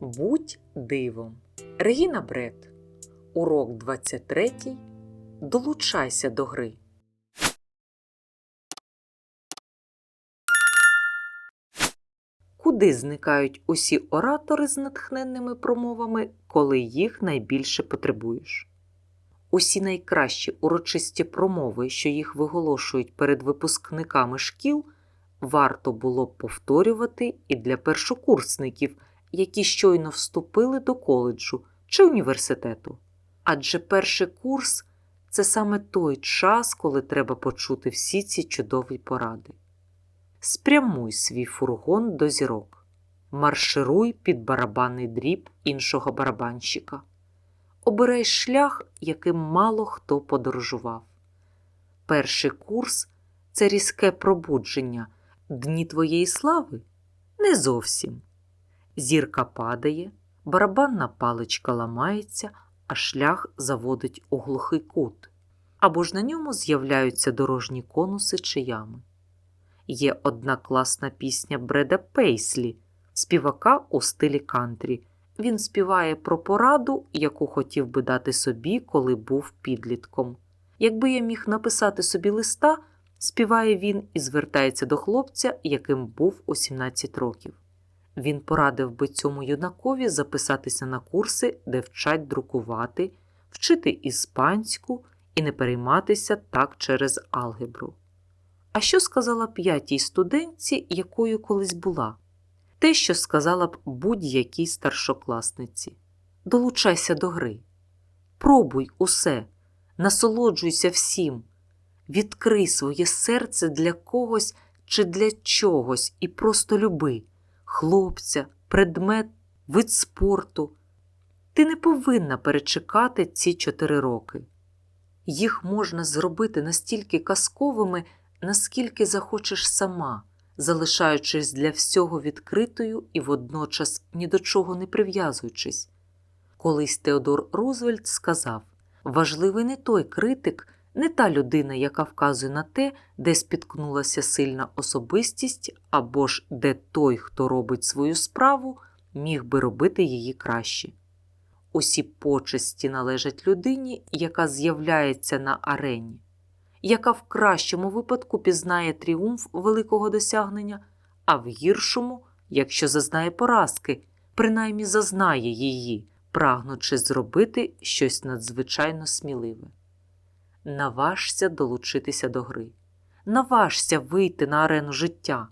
Будь дивом. Регіна Бред. Урок 23. Долучайся до гри. Куди зникають усі оратори з натхненними промовами, коли їх найбільше потребуєш? Усі найкращі урочисті промови, що їх виголошують перед випускниками шкіл, варто було б повторювати і для першокурсників, які щойно вступили до коледжу чи університету. Адже перший курс це саме той час, коли треба почути всі ці чудові поради. Спрямуй свій фургон до зірок, маршируй під барабанний дріб іншого барабанщика. Обирай шлях, яким мало хто подорожував. Перший курс це різке пробудження, дні твоєї слави не зовсім. Зірка падає, барабанна паличка ламається, а шлях заводить у глухий кут, або ж на ньому з'являються дорожні конуси чи ями. Є одна класна пісня Бреда Пейслі, співака у стилі кантрі. Він співає про пораду, яку хотів би дати собі, коли був підлітком. Якби я міг написати собі листа, співає він і звертається до хлопця, яким був у 17 років. Він порадив би цьому юнакові записатися на курси, де вчать друкувати, вчити іспанську і не перейматися так через алгебру. А що сказала п'ятій студентці, якою колись була? Те, що сказала б будь-якій старшокласниці. Долучайся до гри. Пробуй усе, насолоджуйся всім, відкрий своє серце для когось чи для чогось і просто люби хлопця, предмет, вид спорту. Ти не повинна перечекати ці чотири роки. Їх можна зробити настільки казковими, наскільки захочеш сама, залишаючись для всього відкритою і водночас ні до чого не прив'язуючись. Колись Теодор Рузвельт сказав важливий не той критик, не та людина, яка вказує на те, де спіткнулася сильна особистість, або ж де той, хто робить свою справу, міг би робити її краще. Усі почесті належать людині, яка з'являється на арені, яка в кращому випадку пізнає тріумф великого досягнення, а в гіршому, якщо зазнає поразки, принаймні зазнає її, прагнучи зробити щось надзвичайно сміливе. Наважся долучитися до гри, наважся вийти на арену життя.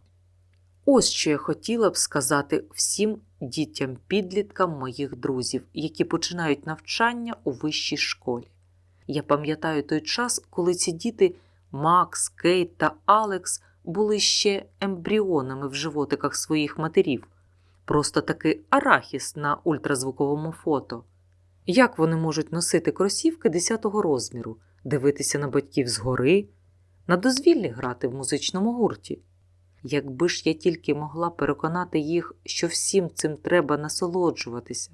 Ось що я хотіла б сказати всім дітям-підліткам моїх друзів, які починають навчання у вищій школі. Я пам'ятаю той час, коли ці діти Макс, Кейт та Алекс були ще ембріонами в животиках своїх матерів, просто таки арахіс на ультразвуковому фото. Як вони можуть носити кросівки 10-го розміру, дивитися на батьків згори, на дозвіллі грати в музичному гурті? Якби ж я тільки могла переконати їх, що всім цим треба насолоджуватися.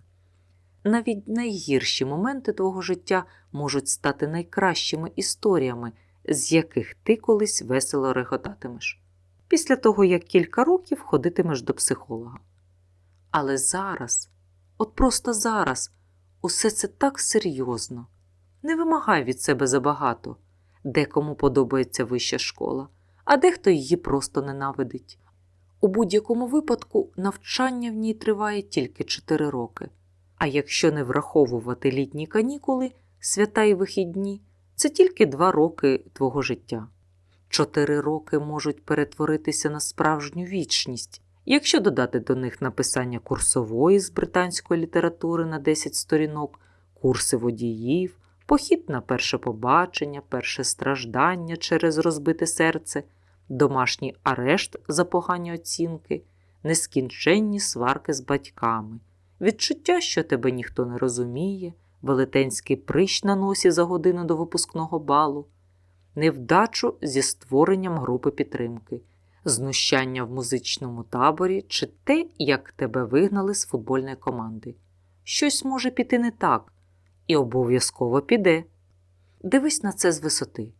Навіть найгірші моменти твого життя можуть стати найкращими історіями, з яких ти колись весело реготатимеш, після того, як кілька років ходитимеш до психолога. Але зараз, от просто зараз, усе це так серйозно. Не вимагай від себе забагато, декому подобається вища школа а дехто її просто ненавидить. У будь-якому випадку навчання в ній триває тільки 4 роки. А якщо не враховувати літні канікули, свята й вихідні, це тільки 2 роки твого життя. Чотири роки можуть перетворитися на справжню вічність, якщо додати до них написання курсової з британської літератури на 10 сторінок, курси водіїв, похід на перше побачення, перше страждання через розбите серце, домашній арешт за погані оцінки, нескінченні сварки з батьками, відчуття, що тебе ніхто не розуміє, велетенський прищ на носі за годину до випускного балу, невдачу зі створенням групи підтримки, знущання в музичному таборі чи те, як тебе вигнали з футбольної команди. Щось може піти не так і обов'язково піде. Дивись на це з висоти.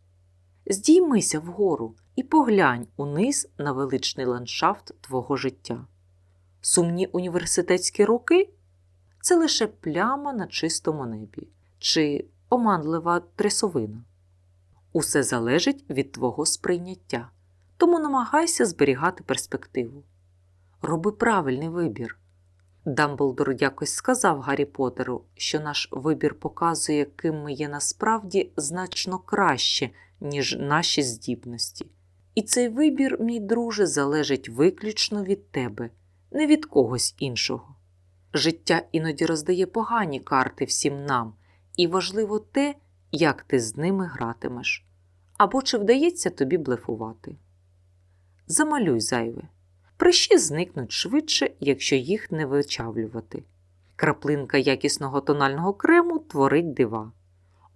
Здіймися вгору і поглянь униз на величний ландшафт твого життя. Сумні університетські роки це лише пляма на чистому небі чи оманлива трясовина. Усе залежить від твого сприйняття, тому намагайся зберігати перспективу. Роби правильний вибір. Дамблдор якось сказав Гаррі Поттеру, що наш вибір показує, ким ми є насправді значно краще, ніж наші здібності. І цей вибір, мій друже, залежить виключно від тебе, не від когось іншого. Життя іноді роздає погані карти всім нам, і важливо те, як ти з ними гратимеш, або чи вдається тобі блефувати. Замалюй зайве. Прищі зникнуть швидше, якщо їх не вичавлювати. Краплинка якісного тонального крему творить дива.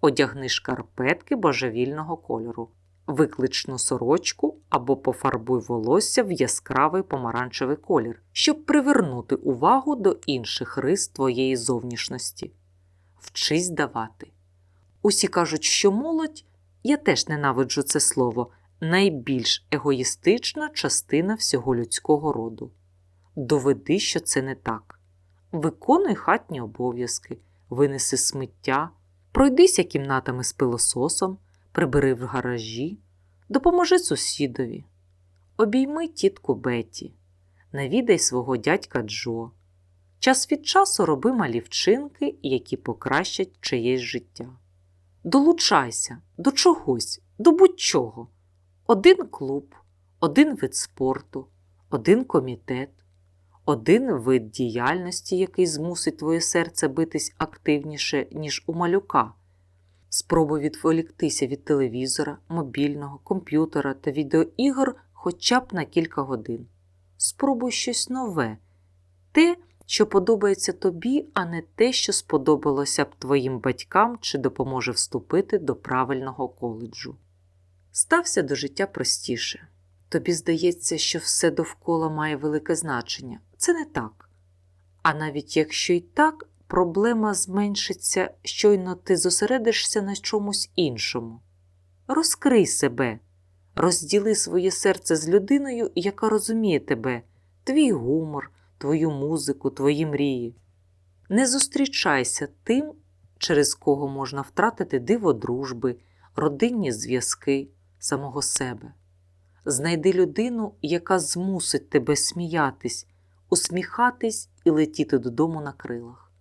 Одягни шкарпетки божевільного кольору, викличну сорочку або пофарбуй волосся в яскравий помаранчевий колір, щоб привернути увагу до інших рис твоєї зовнішності. Вчись давати. Усі кажуть, що молодь, я теж ненавиджу це слово, найбільш егоїстична частина всього людського роду. Доведи, що це не так. Виконуй хатні обов'язки, винеси сміття, пройдися кімнатами з пилососом, прибери в гаражі, допоможи сусідові, обійми тітку Беті, навідай свого дядька Джо. Час від часу роби малі вчинки, які покращать чиєсь життя. Долучайся до чогось, до будь-чого. Один клуб, один вид спорту, один комітет, один вид діяльності, який змусить твоє серце битись активніше, ніж у малюка. Спробуй відволіктися від телевізора, мобільного, комп'ютера та відеоігор хоча б на кілька годин. Спробуй щось нове, те, що подобається тобі, а не те, що сподобалося б твоїм батькам чи допоможе вступити до правильного коледжу. Стався до життя простіше. Тобі здається, що все довкола має велике значення. Це не так. А навіть якщо й так, проблема зменшиться, щойно ти зосередишся на чомусь іншому. Розкрий себе, розділи своє серце з людиною, яка розуміє тебе, твій гумор, твою музику, твої мрії. Не зустрічайся тим, через кого можна втратити диво дружби, родинні зв'язки, самого себе. Знайди людину, яка змусить тебе сміятись, усміхатись і летіти додому на крилах.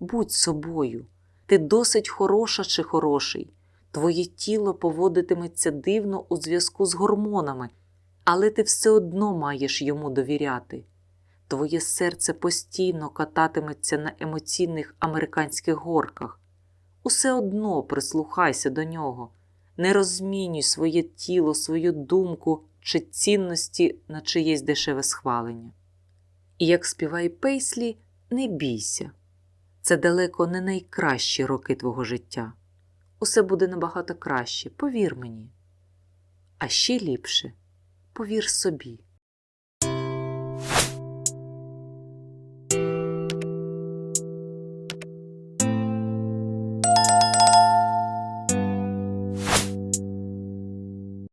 Будь собою, ти досить хороша чи хороший. Твоє тіло поводитиметься дивно у зв'язку з гормонами, але ти все одно маєш йому довіряти. Твоє серце постійно кататиметься на емоційних американських горках. Усе одно прислухайся до нього, не розмінюй своє тіло, свою думку чи цінності на чиєсь дешеве схвалення. І як співає Пейслі, не бійся. Це далеко не найкращі роки твого життя. Усе буде набагато краще, повір мені. А ще ліпше, повір собі.